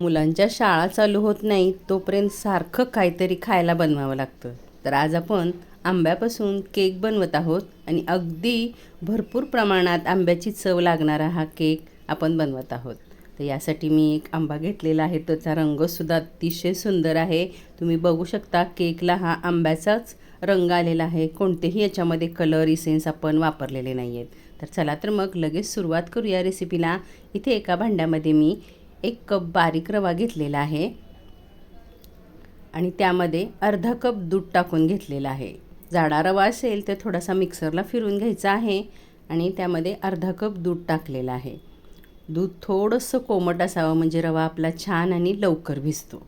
मुलांच्या शाळा चालू होत नाही तोपर्यंत सारखं काहीतरी खायला बनवावं लागतं. तर आज आपण आंब्यापासून केक बनवत आहोत आणि अगदी भरपूर प्रमाणात आंब्याची चव लागणारा हा केक आपण बनवत आहोत. तर यासाठी मी एक आंबा घेतलेला आहे त्याचा रंगसुद्धा अतिशय सुंदर आहे. तुम्ही बघू शकता केकला हा आंब्याचाच रंग आलेला आहे. कोणतेही याच्यामध्ये कलर इसेन्स आपण वापरलेले नाही आहेत तर चला तर मग लगेच सुरुवात करूया रेसिपीला इथे एका भांड्यामध्ये मी एक कप बारीक रवा घेतलेला आहे. आणि त्यामध्ये अर्धा कप दूध टाकून घेतलेला आहे. जाडा रवा असेल तर थोडासा मिक्सरला फिरून घ्यायचा आहे आणि त्यामध्ये अर्धा कप दूध टाकलेलं आहे. दूध थोडंसं कोमट असावं म्हणजे रवा आपला छान आणि लवकर भिजतो.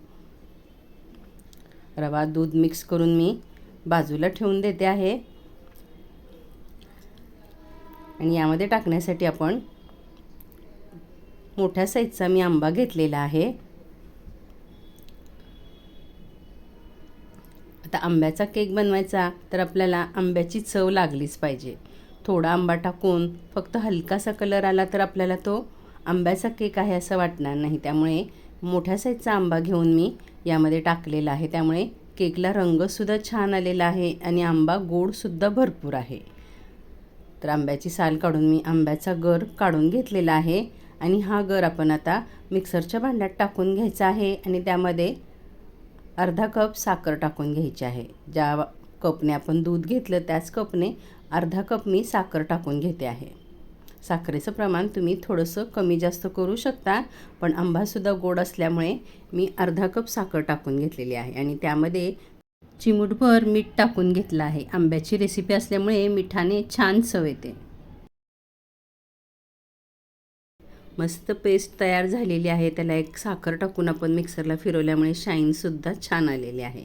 रवा दूध मिक्स करून मी बाजूला ठेवून देते आहे. आणि यामध्ये टाकण्यासाठी आपण मोठ्या साईजचा मी आंबा घेतलेला आहे. आता आंब्याचा केक बनवायचा तर आपल्याला आंब्याची चव लागलीच पाहिजे. थोडा आंबा टाकून फक्त हलकासा कलर आला तर आपल्याला तो आंब्याचा केक आहे असं वाटणार नाही. त्यामुळे मोठ्या साईजचा आंबा घेऊन मी यामध्ये टाकलेला आहे. त्यामुळे केकला रंगसुद्धा छान आलेला आहे आणि आंबा गोडसुद्धा भरपूर आहे. तर आंब्याची साल काढून मी आंब्याचा गर काढून घेतलेला आहे. आणि हा गर आपण आता मिक्सरच्या भांड्यात टाकून घ्यायचा आहे आणि त्यामध्ये अर्धा कप साखर टाकून घ्यायची आहे. ज्या कपने आपण दूध घेतलं त्याच कपने अर्धा कप मी साखर टाकून घेते आहे. साखरेचं प्रमाण तुम्ही थोडंसं कमी जास्त करू शकता पण आंबासुद्धा गोड असल्यामुळे मी अर्धा कप साखर टाकून घेतलेली आहे आणि त्यामध्ये चिमूटभर मीठ टाकून घेतलं आहे. आंब्याची रेसिपी असल्यामुळे मिठाने छान चव येते. मस्त पेस्ट तयार झालेली आहे. त्याला एक साखर टाकून आपण मिक्सरला फिरवल्यामुळे शाईनसुद्धा छान आलेली आहे.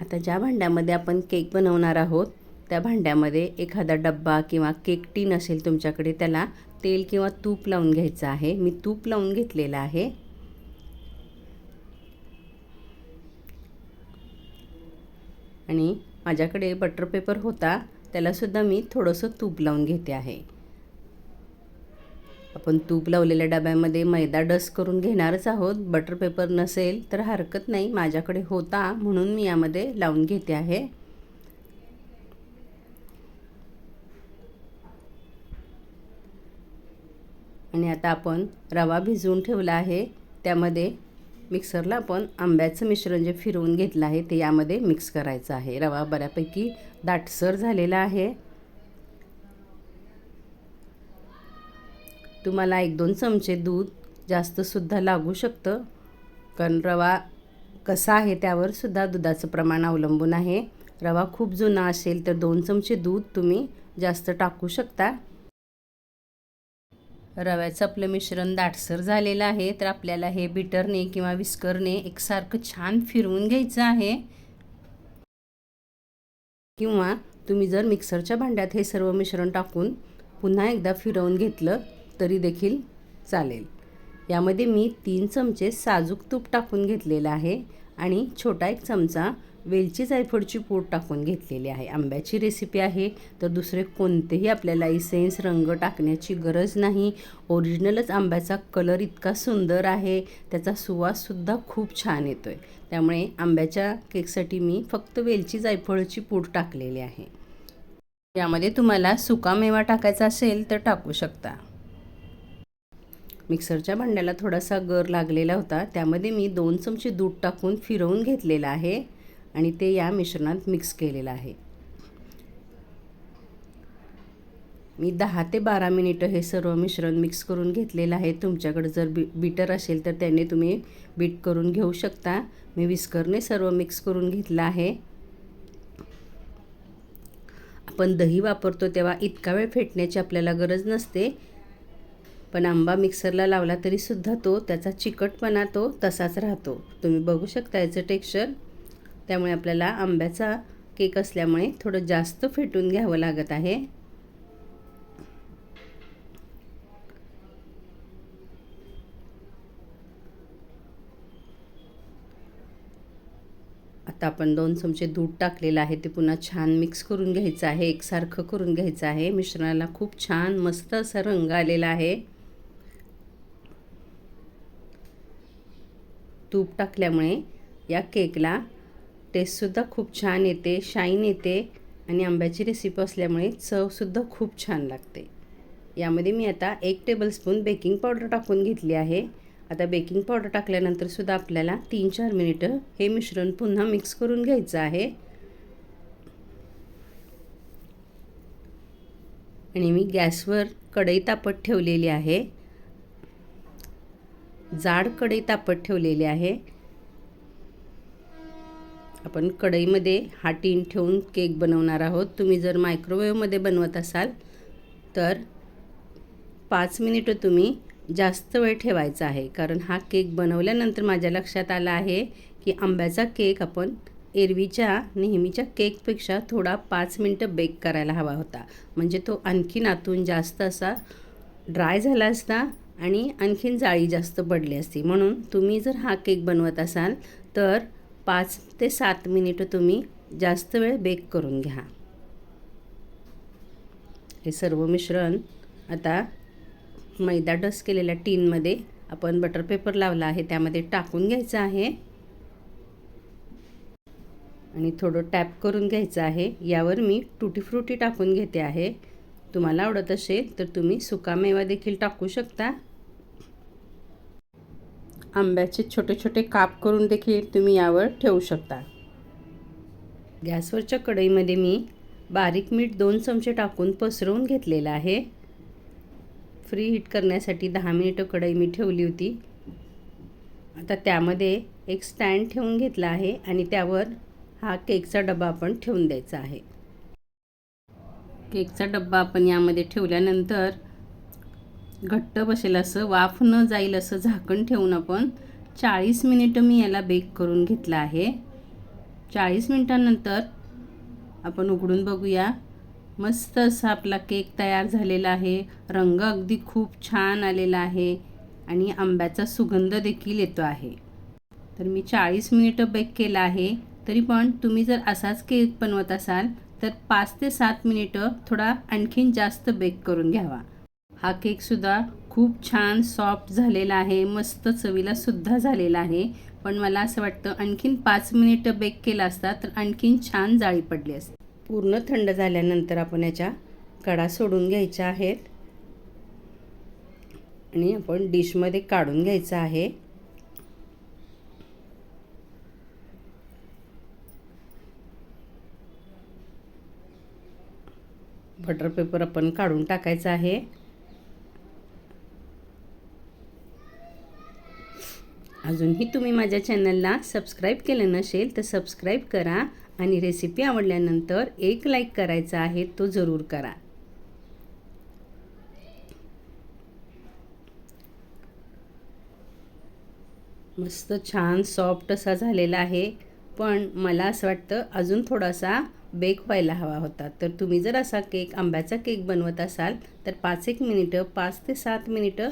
आता ज्या भांड्यामध्ये आपण केक बनवणार आहोत त्या भांड्यामध्ये एखादा डब्बा किंवा केक टीन असेल तुमच्याकडे त्याला तेल किंवा तूप लावून घ्यायचं आहे. मी तूप लावून घेतलेलं आहे. आणि माझ्याकडे बटर पेपर होता त्यालासुद्धा मी थोडंसं तूप लावून घेते आहे. आपण तूप लावलेल्या डब्यामध्ये मैदा डस्ट करून घेणारच आहोत. बटर पेपर नसेल तर हरकत नाही. माझ्याकडे होता म्हणून मी यामध्ये लावून घेते आहे. आणि आता आपण रवा भिजवून ठेवला आहे. त्यामध्ये मिक्सरला आपण आंब्याचं मिश्रण जे फिरवून घेतलं आहे ते यामध्ये मिक्स करायचं आहे. रवा बऱ्यापैकी दाटसर झालेला आहे. तुम्हाला एक दोन चमचे दूध जास्तसुद्धा लागू शकतं. कारण रवा कसा आहे त्यावरसुद्धा दुधाचं प्रमाण अवलंबून आहे. रवा खूप जुना असेल तर दोन चमचे दूध तुम्ही जास्त टाकू शकता. रव्याचं आपलं मिश्रण दाटसर झालेलं आहे तर आपल्याला हे बिटरने किंवा विस्करने एकसारखं छान फिरवून घ्यायचं आहे. किंवा तुम्ही जर मिक्सरच्या भांड्यात हे सर्व मिश्रण टाकून पुन्हा एकदा फिरवून घेतलं तरी देखील चालेल. यामध्ये मी तीन चमचे साजूक तूप टाकून घेतलेलं आहे आणि छोटा एक चमचा वेलची जायफळची पूड टाकून घेतलेली आहे. आंब्याची रेसिपी आहे. तर दुसरे कोणतेही आपल्याला इसेन्स रंग टाकण्याची गरज नाही. ओरिजिनलच आंब्याचा कलर इतका सुंदर आहे. त्याचा सुवाससुद्धा खूप छान येतो आहे त्यामुळे आंब्याच्या केकसाठी मी फक्त वेलची जायफळची पूड टाकलेली आहे. यामध्ये तुम्हाला सुकामेवा टाकायचा असेल तर टाकू शकता. मिक्सरच्या भांड्याला थोडासा गर लागलेला होता. त्यामध्ये मी दोन चमचे दूध टाकून फिरवून घेतलेलं आहे आणि ते या मिश्रणात मिक्स केलेलं आहे. मी दहा ते बारा मिनिटं हे सर्व मिश्रण मिक्स करून घेतलेलं आहे. तुमच्याकडे जर बी बीटर असेल तर त्याने तुम्ही बीट करून घेऊ शकता. मी विस्करने सर्व मिक्स करून घेतलं आहे. आपण दही वापरतो तेव्हा इतका वेळ फेटण्याची आपल्याला गरज नसते. पण आंबा मिक्सरला लावला तरीसुद्धा तो त्याचा चिकटपणा तो तसाच राहतो. तुम्ही बघू शकता याचं टेक्स्चर. त्यामुळे आपल्याला आंब्याचा केक असल्यामुळे थोडं जास्त फेटून घ्यावं लागत आहे. आता आपण दोन चमचे दूध टाकलेलं आहे. ते पुन्हा छान मिक्स करून घ्यायचं आहे. एकसारखं करून घ्यायचं आहे. मिश्रणाला खूप छान मस्त असा रंग आलेला आहे. तूप टाकल्यामुळे या केकला टेस्टसुद्धा खूप छान येते शाईन येते आणि आंब्याची रेसिपी असल्यामुळे चवसुद्धा खूप छान लागते. यामध्ये मी आता एक टेबलस्पून बेकिंग पावडर टाकून घेतली आहे. आता बेकिंग पावडर टाकल्यानंतरसुद्धा आपल्याला तीन चार मिनिटं हे मिश्रण पुन्हा मिक्स करून घ्यायचं आहे. आणि मी गॅसवर कढई तापत ठेवलेली आहे. जाड कढई तापत ठेवलेली आहे. आपण कढईमध्ये हा टीन ठेवून केक बनवणार आहोत. तुम्ही जर मायक्रोवेव्हमध्ये बनवत असाल तर पाच मिनिटं तुम्ही जास्त वेळ ठेवायचा आहे. कारण हा केक बनवल्यानंतर माझ्या लक्षात आला आहे की आंब्याचा केक आपण एरवीच्या नेहमीच्या केकपेक्षा थोडा पाच मिनटं बेक करायला हवा होता. म्हणजे तो आणखीन आतून जास्त असा ड्राय झाला असता आणि आणखीन जाळी जास्त पडली असती. म्हणून तुम्ही जर हा केक बनवत असाल तर पाच ते सात मिनिटं तुम्ही जास्त वेळ बेक करून घ्या. हे सर्व मिश्रण आता मैदा डस्ट केलेल्या टीनमध्ये आपण बटर पेपर लावला आहे त्यामध्ये टाकून घ्यायचं आहे. आणि थोडं टॅप करून घ्यायचं आहे. यावर मी टुटी फ्रुटी टाकून घेते आहे. तुम्हाला आवडत असेल तर तुम्ही सुकामेवा देखील टाकू शकता. आंब्याचे छोटे छोटे काप करून देखील तुम्ही यावर ठेवू शकता. गॅसवरच्या कढईमध्ये मी बारीक मीठ दोन चमचे टाकून पसरवून घेतलेलं आहे. फ्री हीट करण्यासाठी दहा मिनिटं कढई मी ठेवली होती. आता त्यामध्ये एक स्टँड ठेवून घेतला आहे आणि त्यावर हा केकचा डबा आपण ठेवून द्यायचा आहे. केकचा डब्बा आपण यामध्ये ठेवल्यानंतर घट्ट बसेल असं वाफ न जाईल असं झाकण ठेवून आपण चाळीस मिनिटं मी याला बेक करून घेतलं आहे. चाळीस मिनटानंतर आपण उघडून बघूया. मस्त असा आपला केक तयार झालेला आहे. रंग अगदी खूप छान आलेला आहे आणि आंब्याचा सुगंध देखील येतो आहे. तर मी चाळीस मिनिटं बेक केला आहे. तरी पण तुम्ही जर असाच केक बनवत असाल तर पाच ते सात मिनिटं थोडा आणखीन जास्त बेक करून घ्यावा. हा केकसुद्धा खूप छान सॉफ्ट झालेला आहे मस्त चवीला सुद्धा झालेला आहे. पण मला असं वाटतं आणखीन पाच मिनिटं बेक केला असता तर आणखीन छान जाळी पडली असते. पूर्ण थंड झाल्यानंतर आपण याच्या कडा सोडून घ्यायच्या आहेत. आणि आपण डिशमध्ये काढून घ्यायचं आहे. बटर पेपर आपण काढून टाकायचा आहे. अजूनही तुम्ही माझ्या चॅनलला सबस्क्राईब केलं नसेल तर सबस्क्राईब करा आणि रेसिपी आवडल्यानंतर एक लाईक करायचा आहे तो जरूर करा. मस्त छान सॉफ्ट असा झालेला आहे. पण मला असं वाटतं अजून थोडासा बेक व्हायला हवा होता. तर तुम्ही जर असा केक आंब्याचा केक बनवत असाल तर पाच एक मिनिटं पाच ते सात मिनिटं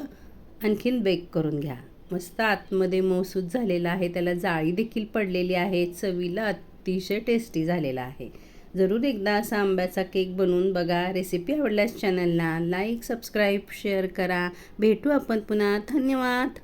आणखीन बेक करून घ्या. मस्त आतमध्ये मऊसूद झालेला आहे. त्याला जाळी देखील पडलेली आहे. चवीला अतिशय टेस्टी झालेला आहे. जरूर एकदा असा आंब्याचा केक बनवून बघा. रेसिपी आवडल्यास चॅनलला लाईक सबस्क्राईब शेअर करा. भेटू आपण पुन्हा. धन्यवाद!